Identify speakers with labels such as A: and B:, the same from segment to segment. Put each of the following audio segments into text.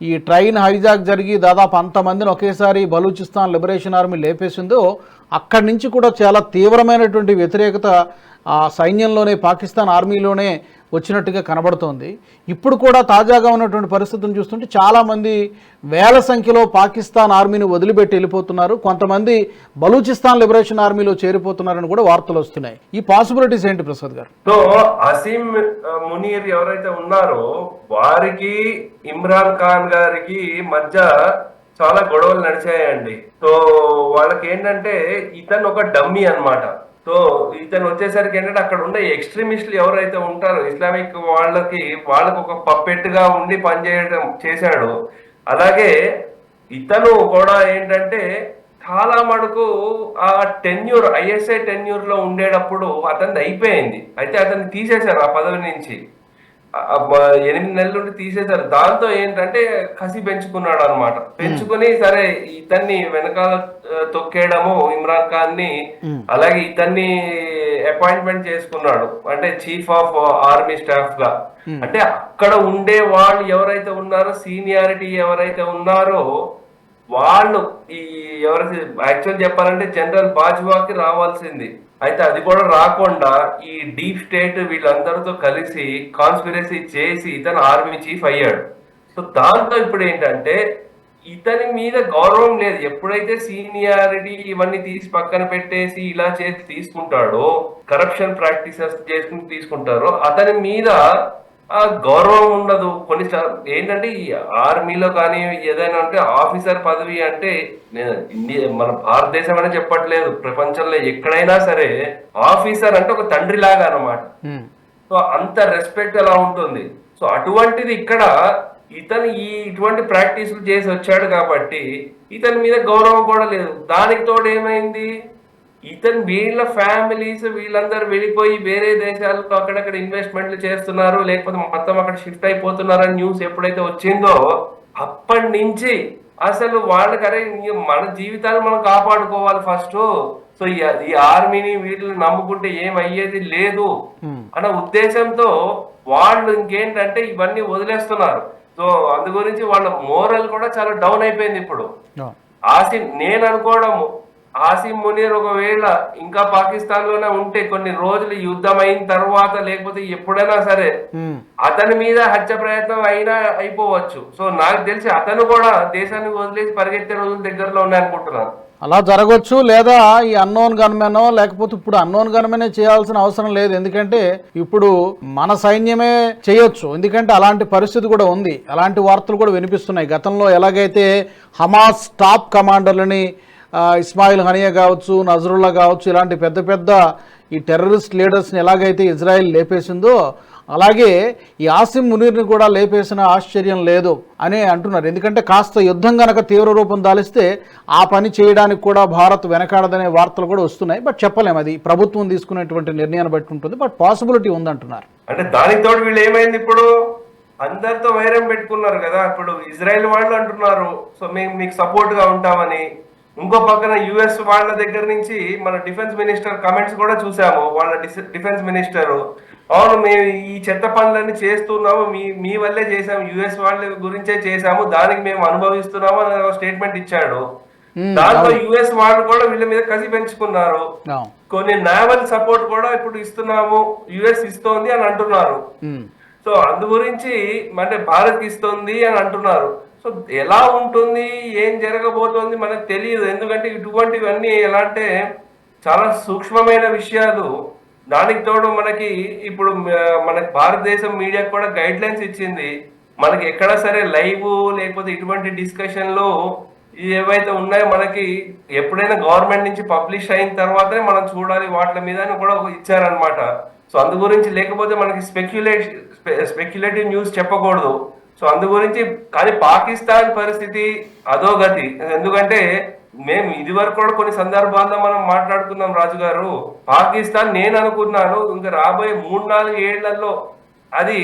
A: ఈ train hijack జరిగి దాదాపు అంతమందిని ఒకేసారి బలూచిస్తాన్ లిబరేషన్ ఆర్మీ లేపేసిందో అక్కడి నుంచి కూడా చాలా తీవ్రమైనటువంటి వ్యతిరేకత ఆ సైన్యంలోనే పాకిస్తాన్ ఆర్మీలోనే వచ్చినట్టుగా కనబడుతోంది. ఇప్పుడు కూడా తాజాగా ఉన్నటువంటి పరిస్థితులను చూస్తుంటే చాలామంది వేల సంఖ్యలో పాకిస్తాన్ ఆర్మీని వదిలిపెట్టి వెళ్ళిపోతున్నారు. కొంతమంది బలూచిస్తాన్ లిబరేషన్ ఆర్మీలో చేరిపోతున్నారని కూడా వార్తలు వస్తున్నాయి. ఈ పాసిబిలిటీస్ ఏంటి ప్రసాద్ గారు?
B: సో అసీం మునీర్ ఎవరైతే ఉన్నారో వారికి ఇమ్రాన్ ఖాన్ గారికి మధ్య చాలా గొడవలు నడిచాయండి. సో వాళ్ళకి ఏంటంటే ఇతను ఒక డమ్మీ అన్నమాట. సో ఇతను వచ్చేసరికి ఏంటంటే అక్కడ ఉండే ఎక్స్ట్రీమిస్టులు ఎవరైతే ఉంటారో ఇస్లామిక్ వాళ్ళకి వాళ్ళకు ఒక పప్పెట్టుగా ఉండి పనిచేయడం చేశాడు అలాగే ఇతను కూడా ఏంటంటే చాలా మటుకు ఆ టెన్యూర్ ఐఎస్ఐ టెన్యూర్లో ఉండేటప్పుడు అతనిది అయిపోయింది. అయితే అతన్ని తీసేశారు ఆ పదవి నుంచి. ఎనిమిది నెలల నుండి తీసేశారు. దాంతో ఏంటంటే కసి పెంచుకున్నాడు అనమాట పెంచుకుని సరే ఇతన్ని వెనకాల తొక్కేయడము ఇమ్రాన్ ఖాన్ని అలాగే ఇతన్ని అపాయింట్మెంట్ చేసుకున్నాడు. అంటే చీఫ్ ఆఫ్ ఆర్మీ స్టాఫ్గా అంటే అక్కడ ఉండే వాళ్ళు ఎవరైతే ఉన్నారో సీనియారిటీ ఎవరైతే ఉన్నారో వాళ్ళు ఈ ఎవరైతే యాక్చువల్ చెప్పాలంటే జనరల్ బాజ్వాకి రావాల్సింది. అయితే అది కూడా రాకుండా ఈ డీప్ స్టేట్ వీళ్ళందరితో కలిసి కాన్స్పిరసీ చేసి ఇతను ఆర్మీ చీఫ్ అయ్యాడు. సో దాంతో ఇప్పుడు ఏంటంటే ఇతని మీద గౌరవం లేదు. ఎప్పుడైతే సీనియారిటీ ఇవన్నీ తీసి పక్కన పెట్టేసి ఇలా చేసి తీసుకుంటాడో కరప్షన్ ప్రాక్టీసెస్ చేసుకుని తీసుకుంటారో అతని మీద ఆ గౌరవం ఉండదు. కొన్ని ఏంటంటే ఈ ఆర్మీలో కానీ ఏదైనా అంటే ఆఫీసర్ పదవి అంటే నేను ఇండియా మన భారతదేశం అనే చెప్పట్లేదు. ప్రపంచంలో ఎక్కడైనా సరే ఆఫీసర్ అంటే ఒక తండ్రి లాగా అనమాట సో అంత రెస్పెక్ట్ అలా ఉంటుంది? సో అటువంటిది ఇక్కడ ఇతను ఈ ఇటువంటి ప్రాక్టీసులు చేసి వచ్చాడు కాబట్టి ఇతని మీద గౌరవం కూడా లేదు. దానికి తోడు ఏమైంది? ఇతను వీళ్ళ ఫ్యామిలీస్ వీళ్ళందరూ వెళ్ళిపోయి వేరే దేశాల్లో అక్కడక్కడ ఇన్వెస్ట్మెంట్లు చేస్తున్నారు లేకపోతే మొత్తం అక్కడ షిఫ్ట్ అయిపోతున్నారని న్యూస్ ఎప్పుడైతే వచ్చిందో అప్పటి నుంచి అసలు వాళ్ళకి అరే మన జీవితాలు మనం కాపాడుకోవాలి ఫస్ట్ సో ఈ ఈ ఆర్మీని వీటిని నమ్ముకుంటే ఏం అయ్యేది లేదు అన్న ఉద్దేశంతో వాళ్ళు ఇంకేంటంటే ఇవన్నీ వదిలేస్తున్నారు. సో అందు గురించి వాళ్ళ మోరల్ కూడా చాలా డౌన్ అయిపోయింది ఇప్పుడు. ఆసిం నేను అనుకోవడము ఆసిం మునీర్ ఒకవేళ ఇంకా పాకిస్తాన్లోనే ఉంటే కొన్ని రోజులు యుద్ధం అయిన తర్వాత లేకపోతే ఎప్పుడైనా సరే అతని మీద హత్య ప్రయత్నం అయినా అయిపోవచ్చు. సో నాకు తెలిసి అతను కూడా దేశాన్ని వదిలేసి పరిగెత్తే రోజులు దగ్గరలో ఉన్నాయనుకుంటున్నాను.
A: అలా జరగవచ్చు లేదా ఈ అన్నోన్ గన్మెనో లేకపోతే ఇప్పుడు అన్నోన్ గన్మెనే చేయాల్సిన అవసరం లేదు. ఎందుకంటే ఇప్పుడు మన సైన్యమే చేయొచ్చు. ఎందుకంటే అలాంటి పరిస్థితి కూడా ఉంది. అలాంటి వార్తలు కూడా వినిపిస్తున్నాయి. గతంలో ఎలాగైతే హమాస్ టాప్ కమాండర్లని ఇస్మాయిల్ హనియా కావచ్చు నజరుల్లా కావచ్చు ఇలాంటి పెద్ద పెద్ద ఈ టెర్రరిస్ట్ లీడర్స్ని ఎలాగైతే ఇజ్రాయెల్ లేపేసిందో అలాగే ఈ ఆసిం మునీర్ని కూడా లేపేసిన ఆశ్చర్యం లేదు అని అంటున్నారు. ఎందుకంటే కాస్త యుద్ధం గనక తీవ్ర రూపం దాలిస్తే ఆ పని చేయడానికి కూడా భారత్ వెనకాడదనే వార్తలు కూడా వస్తున్నాయి. బట్ చెప్పలేము అది. ప్రభుత్వం తీసుకునేటువంటి నిర్ణయాన్ని బట్టి ఉంటుంది. బట్ పాసిబిలిటీ ఉందంటున్నారు.
B: అంటే దానికి తోడు వీళ్ళు ఏమైంది ఇప్పుడు? అందరితో వైరం పెట్టుకున్నారు కదా. ఇప్పుడు ఇజ్రాయెల్ వాళ్ళు అంటున్నారు సో మేము మీకు సపోర్ట్గా ఉంటామని. ఇంకో పక్కన యుఎస్ వాళ్ళ దగ్గర నుంచి మన డిఫెన్స్ మినిస్టర్ కమెంట్స్ కూడా చూసాము వాళ్ళ డిఫెన్స్ మినిస్టర్. అవును మేము ఈ చెత్త పనులన్నీ చేస్తున్నాము మీ మీ వల్లే చేసాము యుఎస్ వాళ్ళ గురించే చేసాము దానికి మేము అనుభవిస్తున్నాము అని ఒక స్టేట్మెంట్ ఇచ్చాడు. దాంతో యుఎస్ వాళ్ళు కూడా వీళ్ళ మీద కసి పెంచుకున్నారు. కొన్ని నావల్ సపోర్ట్ కూడా ఇప్పుడు ఇస్తున్నాము యుఎస్ ఇస్తోంది అని అంటున్నారు. సో అందు గురించి అంటే భారత్ ఇస్తుంది అని అంటున్నారు. సో ఎలా ఉంటుంది ఏం జరగబోతోంది మనకు తెలియదు. ఎందుకంటే ఇటువంటివన్నీ ఎలా అంటే చాలా సూక్ష్మమైన విషయాలు. దానికి తోడు మనకి ఇప్పుడు మనకి భారతదేశం మీడియా కూడా గైడ్ లైన్స్ ఇచ్చింది. మనకి ఎక్కడ సరే లైవ్ లేకపోతే ఇటువంటి డిస్కషన్లు ఏవైతే ఉన్నాయో మనకి ఎప్పుడైనా గవర్నమెంట్ నుంచి పబ్లిష్ అయిన తర్వాతనే మనం చూడాలి వాటి మీద అని కూడా ఒక ఇచ్చారనమాట సో అందు గురించి లేకపోతే మనకి స్పెక్యులేట్ స్పెక్యులేటివ్ న్యూస్ చెప్పకూడదు. సో అందు గురించి కానీ పాకిస్తాన్ పరిస్థితి అధోగతి ఎందుకంటే మేము ఇది వరకు కూడా కొన్ని సందర్భాల్లో మనం మాట్లాడుకున్నాం రాజు గారు పాకిస్తాన్ నేను అనుకున్నాను ఇంకా రాబోయే మూడు నాలుగు ఏళ్ళలో అది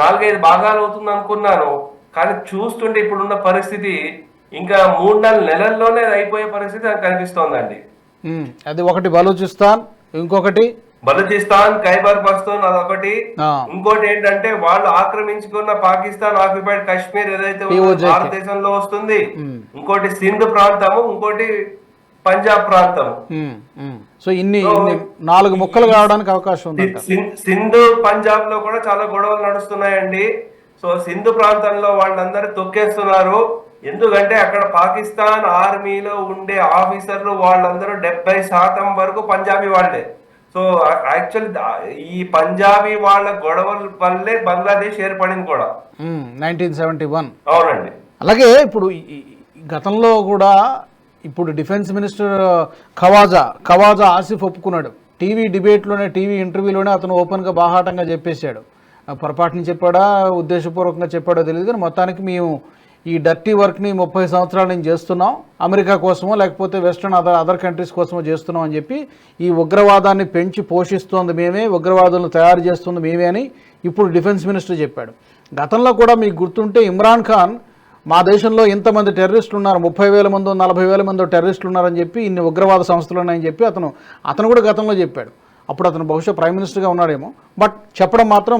B: నాలుగైదు భాగాలు అవుతుంది అనుకున్నాను. కానీ చూస్తుంటే ఇప్పుడున్న పరిస్థితి ఇంకా మూడు నాలుగు నెలల్లోనే అయిపోయే పరిస్థితి నాకు కనిపిస్తోందండి.
A: అది ఒకటి బలూచిస్తాన్ ఇంకొకటి
B: బలూచిస్తాన్ ఖైబర్ పఖ్తూన్ అదొకటి. ఇంకోటి ఏంటంటే వాళ్ళు ఆక్రమించుకున్న పాకిస్తాన్ ఆక్యుపైడ్ కాశ్మీర్ ఏదైతే ఉందో. భారతదేశంలో వస్తుంది.
A: ఉమ్,
B: ఇంకోటి సింధ్ ప్రాంతము ఇంకోటి పంజాబ్ ప్రాంతము.
A: ఉమ్, ఉమ్. సో ఇన్ని నాలుగు ముక్కలు కావడానికి అవకాశం ఉందంట.
B: సిం- సింధు పంజాబ్లో కూడా చాలా గొడవలు నడుస్తున్నాయండి. సో సింధు ప్రాంతంలో వాళ్ళందరూ తొక్కేస్తున్నారు. ఎందుకంటే అక్కడ పాకిస్తాన్ ఆర్మీలో ఉండే ఆఫీసర్లు వాళ్ళందరూ డెబ్బై శాతం వరకు పంజాబీ వాళ్ళే. సో యాక్చువల్ ఈ పంజాబీ వాళ్ళ గొడవల వల్లే బంగ్లాదేశ్ ఏర్పడింది కూడా.
A: నైన్టీన్ సెవెంటీ వన్
B: అవునండి.
A: అలాగే ఇప్పుడు గతంలో కూడా ఇప్పుడు డిఫెన్స్ మినిస్టర్ ఖవాజా ఖవాజా ఆసిఫ్ ఒప్పుకున్నాడు. టీవీ డిబేట్లోనే టీవీ ఇంటర్వ్యూలోనే అతను ఓపెన్గా బాహాటంగా చెప్పేశాడు. పొరపాటుని చెప్పాడా ఉద్దేశపూర్వకంగా చెప్పాడో తెలియదు కానీ మొత్తానికి మేము ఈ డర్టీ వర్క్ని ముప్పై సంవత్సరాల నుంచి చేస్తున్నాం. అమెరికా కోసమో లేకపోతే వెస్ట్రన్ అదర్ అదర్ కంట్రీస్ కోసమో చేస్తున్నాం అని చెప్పి ఈ ఉగ్రవాదాన్ని పెంచి పోషిస్తోంది మేమే ఉగ్రవాదులను తయారు చేస్తుంది మేమే అని ఇప్పుడు డిఫెన్స్ మినిస్టర్ చెప్పాడు. గతంలో కూడా మీకు గుర్తుంటే ఇమ్రాన్ ఖాన్ మా దేశంలో ఇంతమంది టెర్రరిస్టులు ఉన్నారు ముప్పై వేల మంది నలభై వేల మంది టెర్రరిస్టులు ఉన్నారని చెప్పి ఇన్ని ఉగ్రవాద సంస్థలు ఉన్నాయని చెప్పి అతను అతను కూడా గతంలో చెప్పాడు. అప్పుడు అతను బహుశా ప్రైమ్ మినిస్టర్గా ఉన్నాడేమో. బట్ చెప్పడం మాత్రం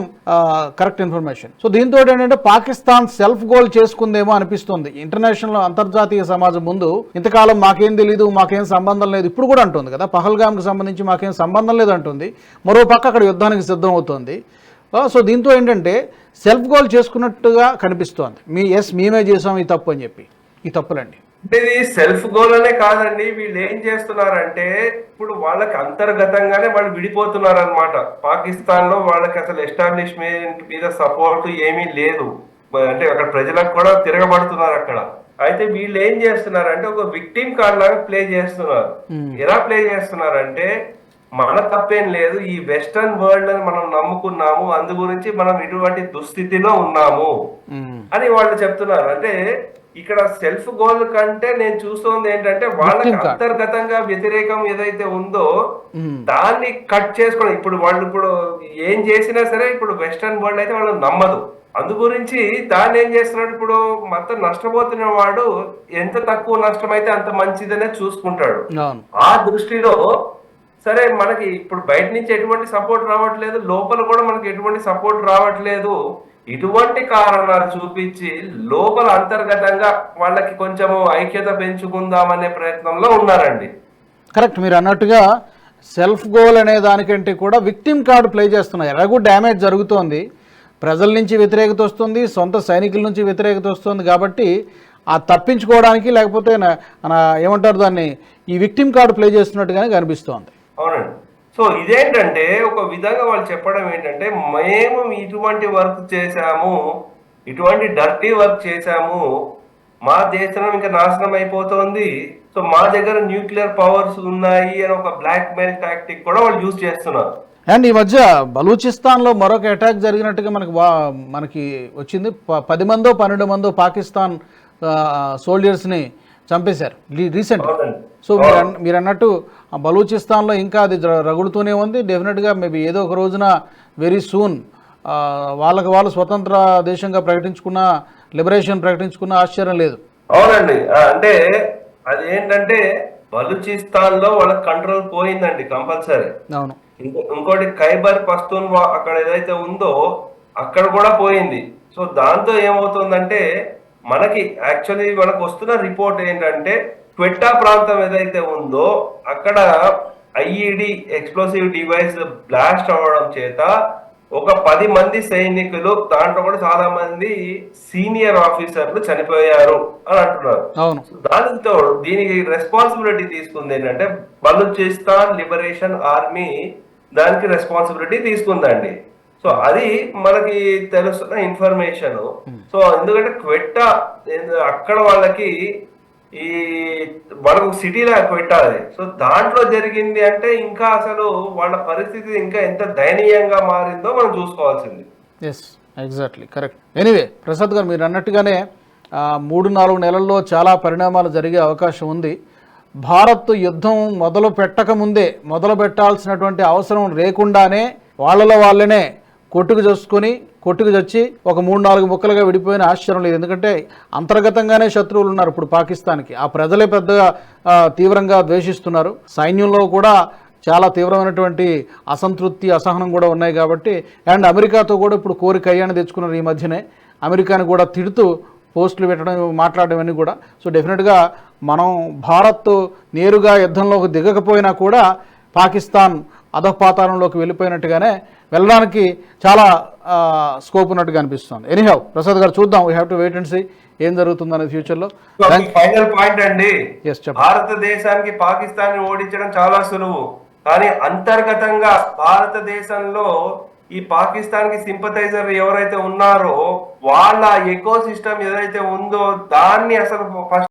A: కరెక్ట్ ఇన్ఫర్మేషన్. సో దీంతో ఏంటంటే పాకిస్తాన్ సెల్ఫ్ గోల్ చేసుకుందేమో అనిపిస్తుంది. ఇంటర్నేషనల్ అంతర్జాతీయ సమాజం ముందు ఇంతకాలం మాకేం తెలియదు మాకేం సంబంధం లేదు ఇప్పుడు కూడా అంటుంది కదా. పహల్గామ్కి సంబంధించి మాకేం సంబంధం లేదు అంటుంది. మరో పక్క అక్కడ యుద్ధానికి సిద్ధం అవుతుంది సో దీంతో ఏంటంటే సెల్ఫ్ గోల్ చేసుకున్నట్టుగా కనిపిస్తోంది. మీ ఎస్ మేమే చేసాం ఈ తప్పు అని చెప్పి. ఈ తప్పులండి.
B: అంటే ఇది సెల్ఫ్ గోల్ అనే కాదండి. వీళ్ళు ఏం చేస్తున్నారంటే ఇప్పుడు వాళ్ళకి అంతర్గతంగానే వాళ్ళు విడిపోతున్నారు అనమాట పాకిస్తాన్లో వాళ్ళకి అసలు ఎస్టాబ్లిష్మెంట్ మీద సపోర్ట్ ఏమీ లేదు. అంటే అక్కడ ప్రజలకు కూడా తిరగబడుతున్నారు అక్కడ. అయితే వీళ్ళు ఏం చేస్తున్నారంటే ఒక విక్టిమ్ కార్డ్ లాగా ప్లే చేస్తున్నారు. ఎలా ప్లే చేస్తున్నారంటే మన తప్పేం లేదు. ఈ వెస్టర్న్ వరల్డ్ అని మనం నమ్ముకున్నాము. అందు గురించి మనం ఇటువంటి దుస్థితిలో ఉన్నాము.
A: మ్మ్.
B: అని వాళ్ళు చెప్తున్నారు. అంటే ఇక్కడ సెల్ఫ్ గోల్ కంటే నేను చూస్తోంది ఏంటంటే వాళ్ళకి. అంతర్గతంగా వ్యతిరేకం ఏదైతే ఉందో. దాన్ని కట్ చేసుకోవడం. ఇప్పుడు వాళ్ళు ఇప్పుడు ఏం చేసినా సరే ఇప్పుడు వెస్టర్న్ వరల్డ్ అయితే వాళ్ళు నమ్మదు. అందు గురించి దాన్ని ఏం చేస్తున్నాడు? ఇప్పుడు మొత్తం నష్టపోతున్న వాడు ఎంత తక్కువ నష్టమైతే అంత మంచిదనే చూసుకుంటాడు. ఆ దృష్టిలో సరే మనకి ఇప్పుడు బయట నుంచి ఎటువంటి సపోర్ట్ రావట్లేదు. లోపల కూడా మనకి ఎటువంటి సపోర్ట్ రావట్లేదు. ఇటువంటి కారణాలు చూపించి లోపల అంతర్గతంగా వాళ్ళకి కొంచెము ఐక్యత పెంచుకుందామనే ప్రయత్నంలో ఉన్నారండి.
A: కరెక్ట్ మీరు అన్నట్టుగా సెల్ఫ్ గోల్ అనే దానికంటే కూడా విక్టిమ్ కార్డు ప్లే చేస్తున్నాయి. ఎలాగూ డ్యామేజ్ జరుగుతోంది. ప్రజల నుంచి వ్యతిరేకత వస్తుంది సొంత సైనికుల నుంచి వ్యతిరేకత వస్తుంది కాబట్టి ఆ తప్పించుకోవడానికి లేకపోతే ఏమంటారు దాన్ని? ఈ విక్టిమ్ కార్డు ప్లే చేస్తున్నట్టుగానే కనిపిస్తోంది.
B: అవునండి. సో ఇదేంటంటే ఒక విధంగా వాళ్ళు చెప్పడం ఏంటంటే మేము ఇటువంటి వర్క్ చేశాము ఇటువంటి డర్టీ వర్క్ చేశాము మా దేశం ఇంకా నాశనం అయిపోతోంది సో మా దగ్గర న్యూక్లియర్ పవర్స్ ఉన్నాయి అని ఒక బ్లాక్ మెయిల్ టాక్టిక్ కూడా వాళ్ళు యూజ్ చేస్తున్నారు.
A: అండ్ ఈ మధ్య బలూచిస్తాన్లో మరొక అటాక్ జరిగినట్టుగా మనకి వా మనకి వచ్చింది. ప- పది మందో పన్నెండు మందో పాకిస్తాన్ సోల్జర్స్ని చంపేశారు. రీసెంట్ సో మీరు మీరు అన్నట్టు బలూచిస్తాన్లో ఇంకా అది రగులుతూనే ఉంది. డెఫినెట్గా మేబీ ఏదో ఒక రోజున వెరీ సూన్ వాళ్ళకి వాళ్ళు స్వతంత్ర దేశంగా ప్రకటించుకున్న లిబరేషన్ ప్రకటించుకున్న ఆశ్చర్యం లేదు.
B: అవునండి. అంటే అది ఏంటంటే బలూచిస్తాన్లో వాళ్ళ కంట్రోల్ పోయిందండి కంపల్సరీ.
A: అవును.
B: ఇంకో- ఇంకోటి ఖైబర్ పస్తూన్వా అక్కడ ఏదైతే ఉందో అక్కడ కూడా పోయింది. సో దాంతో ఏమవుతుందంటే మనకి యాక్చువల్లీ మనకు వస్తున్న రిపోర్ట్ ఏంటంటే క్వెట్టా ప్రాంతం ఏదైతే ఉందో అక్కడ ఐఈడి ఎక్స్ప్లోసివ్ డివైస్ బ్లాస్ట్ అవ్వడం చేత ఒక పది మంది సైనికులు దాంట్లో కూడా చాలా మంది సీనియర్ ఆఫీసర్లు చనిపోయారు అని అంటున్నారు. దానితో దీనికి రెస్పాన్సిబిలిటీ తీసుకుంది ఏంటంటే బలూచిస్తాన్ లిబరేషన్ ఆర్మీ దానికి రెస్పాన్సిబిలిటీ తీసుకుందండి. సో అది మనకి తెలుస్తున్న ఇన్ఫర్మేషన్ సో ఎందుకంటే క్వెట్టా అక్కడ వాళ్ళకి ఈ వాళ్ళకు సిటీలో క్వెట్టా అది. సో దాంట్లో జరిగింది అంటే ఇంకా అసలు వాళ్ళ పరిస్థితి ఇంకా ఎంత దయనీయంగా మారిందో మనం చూసుకోవాల్సింది.
A: Yes exactly correct anyway Prasad garu మీరు అన్నట్టుగానే మూడు నాలుగు నెలల్లో చాలా పరిణామాలు జరిగే అవకాశం ఉంది. భారత్ యుద్ధం మొదలు పెట్టక ముందే మొదలు పెట్టాల్సినటువంటి అవసరం లేకుండానే వాళ్ళలో వాళ్ళనే కొట్టుకు చేసుకొని కొట్టుకు చచ్చి ఒక మూడు నాలుగు ముక్కలుగా విడిపోయిన ఆశ్చర్యం లేదు. ఎందుకంటే అంతర్గతంగానే శత్రువులు ఉన్నారు ఇప్పుడు పాకిస్తాన్కి. ఆ ప్రజలే పెద్దగా తీవ్రంగా ద్వేషిస్తున్నారు. సైన్యంలో కూడా చాలా తీవ్రమైనటువంటి అసంతృప్తి అసహనం కూడా ఉన్నాయి కాబట్టి అండ్ అమెరికాతో కూడా ఇప్పుడు కోరిక అయ్యాన్ని తెచ్చుకున్నారు ఈ మధ్యనే. అమెరికాని కూడా తిడుతూ పోస్టులు పెట్టడం మాట్లాడడం అన్నీ కూడా. సో డెఫినెట్గా మనం భారత్ నేరుగా యుద్ధంలోకి దిగకపోయినా కూడా పాకిస్తాన్ అధపాతాళంలోకి వెళ్ళిపోయినట్టుగానే వెళ్ళడానికి చాలా స్కోప్ ఉన్నట్టుగా అనిపిస్తుంది. ఎనీహౌ ప్రసాద్ గారు చూద్దాం. We have to wait and see ఏం జరుగుతుంది అనేది ఫ్యూచర్లో
B: ఫైనల్ పాయింట్ అండి. భారతదేశానికి పాకిస్తాన్ ఓడించడం చాలా సులువు. కానీ అంతర్గతంగా భారతదేశంలో ఈ పాకిస్తాన్కి సింపథైజర్ ఎవరైతే ఉన్నారో వాళ్ళ ఎకో సిస్టమ్ ఏదైతే ఉందో దాన్ని అసలు ఫస్ట్